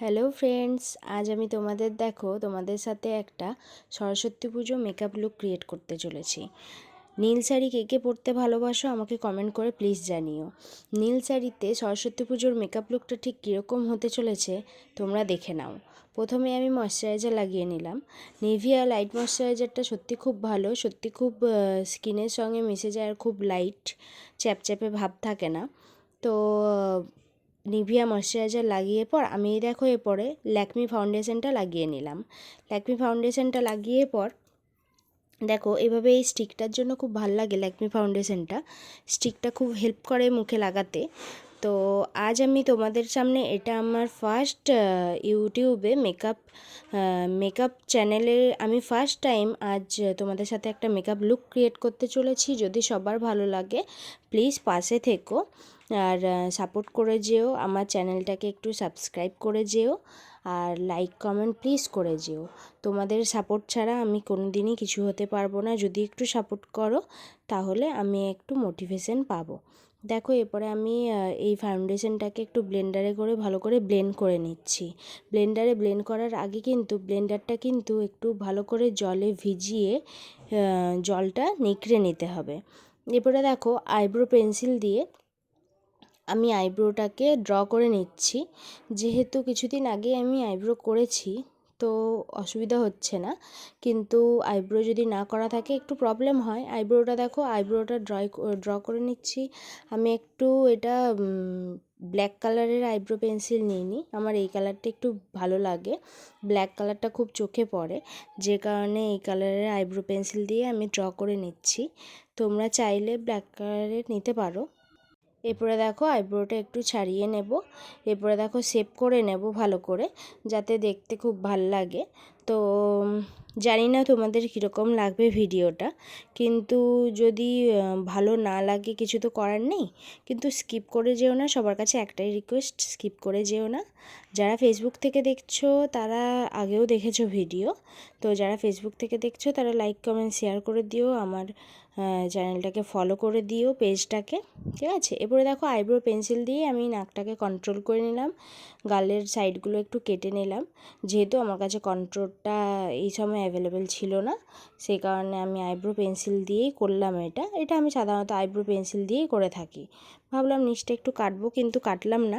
Hello friends, আজ আমি তোমাদের দেখো তোমাদের সাথে একটা সরস্বতী পুজো মেকআপ লুক ক্রিয়েট করতে চলেছি। নীল শাড়ি কে কে পরতে ভালোবাসো আমাকে কমেন্ট করে প্লিজ জানিও। নীল শাড়িতে সরস্বতী পুজোর মেকআপ লুকটা ঠিক কীরকম হতে চলেছে তোমরা দেখে নাও। প্রথমে আমি ময়শ্চারাইজার লাগিয়ে নিলাম। নিভিয়া লাইট ময়শ্চারাইজারটা সত্যি খুব ভালো, সত্যি খুব স্কিনের সঙ্গে মিশে যায় আর খুব লাইট চ্যাপচ্যাপে ভাব থাকে না। তো নিভিয়া ময়শ্চারাইজার লাগিয়ে পর আমি দেখো এরপরে ল্যাকমি ফাউন্ডেশনটা লাগিয়ে নিলাম। ল্যাকমি ফাউন্ডেশনটা লাগিয়ে পর দেখো এভাবে এই স্টিকটার জন্য খুব ভালো লাগে ল্যাকমি ফাউন্ডেশনটা। স্টিকটা খুব হেল্প করে মুখে লাগাতে। তো আজ আমি তোমাদের সামনে এটা আমার ফার্স্ট ইউটিউবে মেকআপ মেকআপ চ্যানেলে আমি ফার্স্ট টাইম আজ তোমাদের সাথে একটা মেকআপ লুক ক্রিয়েট করতে চলেছি। যদি সবার ভালো লাগে প্লিজ পাশে থেকো। আর সাপোর্ট করে যেও, আমার চ্যানেলটাকে একটু সাবস্ক্রাইব করে যেও। আর লাইক কমেন্ট প্লিজ করে যেও। তোমাদের সাপোর্ট ছাড়া আমি কোনো দিনই কিছু হতে পারব না। যদি একটু সাপোর্ট করো, তাহলে আমি একটু মোটিভেশন পাবো। দেখো, এরপরে আমি এই ফাউন্ডেশনটাকে একটু ব্লেন্ডারে করে ভালো করে ব্লেন্ড করে নিচ্ছি। ব্লেন্ডারে ব্লেন্ড করার আগে কিন্তু ব্লেন্ডারটা কিন্তু একটু ভালো করে জলে ভিজিয়ে জলটা নিকড়ে নিতে হবে। এরপরে দেখো আইব্রো পেন্সিল দিয়ে আমি আইব্রোটাকে ড্র করে নিচ্ছি। যেহেতু কিছুদিন আগে আমি আইব্রো করেছি তো অসুবিধা হচ্ছে না। কিন্তু আইব্রো যদি না করা থাকে একটু প্রবলেম হয়। আইব্রোটা দেখো আইব্রোটা ড্রয় ড্র করে নিচ্ছি। আমি একটু এটা ব্ল্যাক কালারের আইব্রো পেন্সিল নিইনি আমার এই কালারটা একটু ভালো লাগে। ব্ল্যাক কালারটা খুব চোখে পড়ে। যে কারণে এই কালারের আইব্রো পেন্সিল দিয়ে আমি ড্র করে নিচ্ছি। তোমরা চাইলে ব্ল্যাক কালারের নিতে পারো। এরপরে দেখো আইব্রোটা একটু ছাড়িয়ে নেব। এরপরে দেখো শেপ করে নেব ভালো করে, যাতে দেখতে খুব ভালো লাগে। তো জানি না তোমাদের কীরকম লাগবে ভিডিওটা। কিন্তু যদি ভালো না লাগে কিছু তো করার নেই। কিন্তু স্কিপ করে যেও না, সবার কাছে একটাই রিকোয়েস্ট স্কিপ করে যেও না। যারা ফেসবুক থেকে দেখছ, তারা আগেও দেখেছ ভিডিও। তো যারা ফেসবুক থেকে দেখছ, তারা লাইক কমেন্ট শেয়ার করে দিও। আমার চ্যানেলটাকে ফলো করে দিও পেজটাকে ঠিক আছে? এরপরে দেখো আইব্রো পেন্সিল দিয়ে আমি নাকটাকে কন্ট্রোল করে নিলাম। গালের সাইডগুলো একটু কেটে নিলাম। যেহেতু আমার কাছে কন্ট্রোলটা এই সময় অ্যাভেলেবেল ছিল না। সেই কারণে আমি আইব্রো পেন্সিল দিয়েই করলাম এটা। এটা আমি সাধারণত আইব্রো পেন্সিল দিয়েই করে থাকি। ভাবলাম নিচটা একটু কাটবো, কিন্তু কাটলাম না।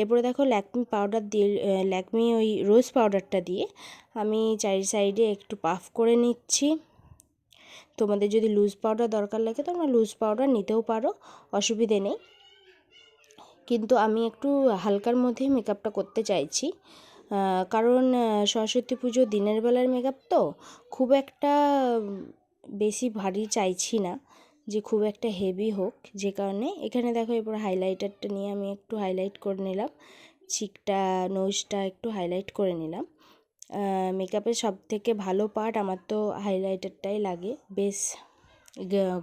এরপরে দেখো ল্যাকমি পাউডার দিয়ে ল্যাকমি ওই রোজ পাউডারটা দিয়ে আমি চারি সাইডে একটু পাফ করে নিচ্ছি। তোমাদের যদি লুজ পাউডার দরকার লাগে তোমরা লুজ পাউডার নিতেও পারো, অসুবিধে নেই। কিন্তু আমি একটু হালকার মধ্যে মেকআপটা করতে চাইছি। কারণ সরস্বতী পুজো দিনের বেলার মেকআপ তো খুব একটা বেশি ভারী চাইছি না যে খুব একটা হেভি হোক যে কারণে। এখানে দেখো এরপর হাইলাইটারটা নিয়ে আমি একটু হাইলাইট করে নিলাম। চিকটা নোজটা একটু হাইলাইট করে নিলাম। মেকআপের সব থেকে ভালো পার্ট আমার তো হাইলাইটারটাই লাগে। বেশ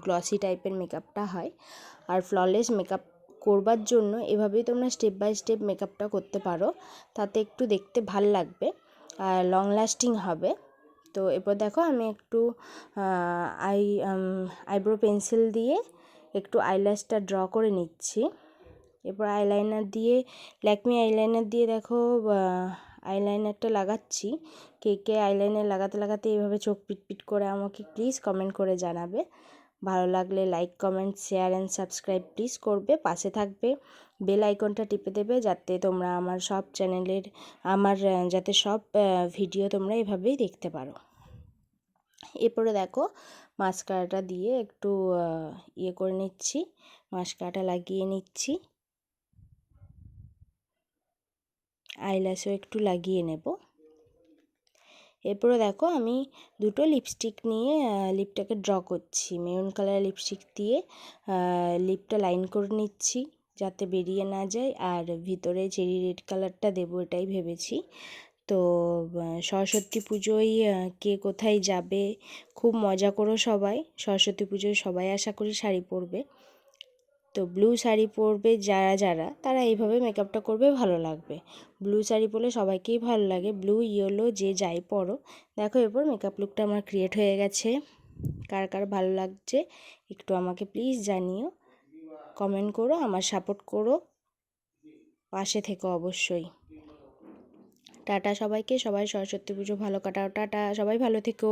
গ্লসি টাইপের মেকআপটা হয়। আর ফ্ললেস মেকআপ করবার জন্য এভাবেই তোমরা স্টেপ বাই স্টেপ মেকআপটা করতে পারো। তাতে একটু দেখতে ভালো লাগবে আর লং লাস্টিং হবে। তো এরপর দেখো আমি একটু আই আইব্রো পেন্সিল দিয়ে একটু আইল্যাশটা ড্র করে নিচ্ছি। এরপর আইলাইনার দিয়ে ল্যাকমি আইলাইনার দিয়ে দেখো আইলাইনারটা লাগাচ্ছি। কে কে আইলাইনার লাগাতে লাগাতে এইভাবে চোখ পিটপিট করে আমাকে প্লিজ কমেন্ট করে জানাবে। ভালো লাগলে like comment share and subscribe please করবে, পাশে থাকবে বেল আইকনটা টিপে দেবে যাতে তোমরা আমার সব চ্যানেলের আমার যাতে সব ভিডিও তোমরা এভাবেই দেখতে পারো। এরপরে দেখো মাস্কারাটা দিয়ে একটু ইয়ে করে নিচ্ছি মাস্কারাটা লাগিয়ে নিচ্ছি। আইল্যাশও একটু লাগিয়ে নেব। এরপরে দেখো আমি দুটো লিপস্টিক নিয়ে লিপটাকে ড্র করছি। মেরুন কালার লিপস্টিক দিয়ে লিপটা লাইন করে নিচ্ছি যাতে বেরিয়ে না যায়। আর ভিতরে চেরি রেড কালারটা দেবো এটাই ভেবেছি। তো সরস্বতী পুজোয় কে কোথায় যাবে? খুব মজা করো সবাই। সরস্বতী পুজোয় সবাই আশা করি শাড়ি পরবে। তো ব্লু শাড়ি পরবে যারা যারা, তারা এইভাবে মেকআপটা করবে, ভালো লাগবে। ব্লু শাড়ি পরলে সবাইকেই ভালো লাগে। ব্লু, ইয়েলো, যে যাই পরো। দেখো এরপর মেকআপ লুকটা আমার ক্রিয়েট হয়ে গেছে। কার কার ভালো লাগছে একটু আমাকে প্লিজ জানিও। কমেন্ট করো, আমার সাপোর্ট করো। পাশে থেকো অবশ্যই। টাটা সবাইকে। সবাই সরস্বতী পুজো ভালো কাটাও। টাটা। সবাই ভালো থেকো।